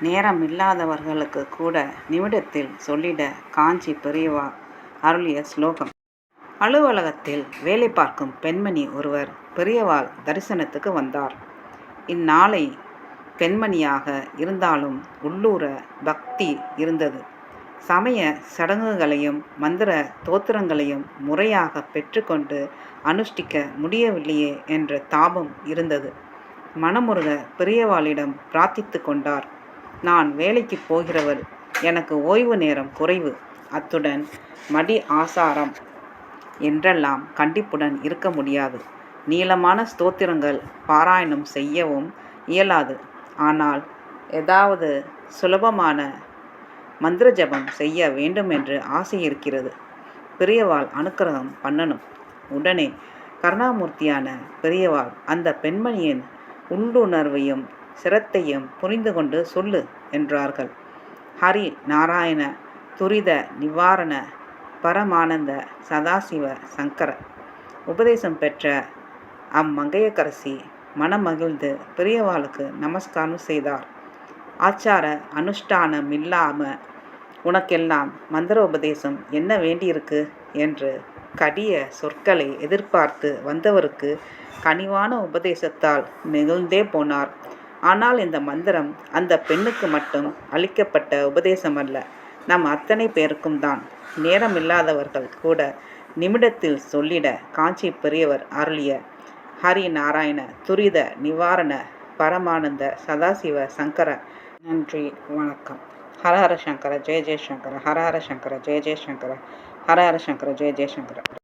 நேரம் இல்லாதவர்களுக்கு கூட நிமிடத்தில் சொல்லிட காஞ்சி பெரியவா அருளிய ஸ்லோகம். அலுவலகத்தில் வேலை பார்க்கும் பெண்மணி ஒருவர் பெரியவாள் தரிசனத்துக்கு வந்தார். இந்நாளை பெண்மணியாக இருந்தாலும் உள்ளூர பக்தி இருந்தது. சமய சடங்குகளையும் மந்திர தோத்திரங்களையும் முறையாக பெற்றுக்கொண்டு அனுஷ்டிக்க முடியவில்லையே என்ற தாபம் இருந்தது. மனமுருக பெரியவாளிடம் பிரார்த்தித்து கொண்டார். நான் வேலைக்கு போகிறவர். எனக்கு ஓய்வு நேரம் குறைவு. அத்துடன் மடி ஆசாரம் என்றெல்லாம் கண்டிப்புடன் இருக்க முடியாது. நீளமான ஸ்தோத்திரங்கள் பாராயணம் செய்யவும் இயலாது. ஆனால் ஏதாவது சுலபமான மந்திர ஜபம் செய்ய வேண்டும் என்று ஆசை இருக்கிறது. பெரியவாள் அனுக்கிரகம் பண்ணணும். உடனே கருணாமூர்த்தியான பெரியவாள் அந்த பெண்மணியின் உள்ளுணர்வையும் சிரத்தையும் புரிந்து கொண்டு சொல்லு என்றார்கள். ஹரி நாராயண துரித நிவாரண பரமானந்த சதாசிவ சங்கர. உபதேசம் பெற்ற அம்மங்கையக்கரசி மனமகிழ்ந்து பெரியவாளுக்கு நமஸ்காரம் செய்தார். ஆச்சார அனுஷ்டானம் இல்லாம உனக்கெல்லாம் மந்திர உபதேசம் என்ன வேண்டியிருக்கு? என்று கடிய சொற்களை எதிர்பார்த்து வந்தவருக்கு கனிவான உபதேசத்தால் நெகிழ்ந்தே போனார். ஆனால் இந்த மந்திரம் அந்த பெண்ணுக்கு மட்டும் அளிக்கப்பட்ட உபதேசம் அல்ல நம் அத்தனை பேருக்கும் தான். நேரம் இல்லாதவர்கள் கூட நிமிடத்தில் சொல்லிட காஞ்சி பெரியவர் அருளிய ஹரி நாராயண துரித நிவாரண பரமானந்த சதாசிவ சங்கர நன்றி வணக்கம். ஹரஹர சங்கர ஜெய ஜெயசங்கர ஹரஹர சங்கர ஜெய ஜெயசங்கர ஹரஹர சங்கர ஜெய ஜெயசங்கர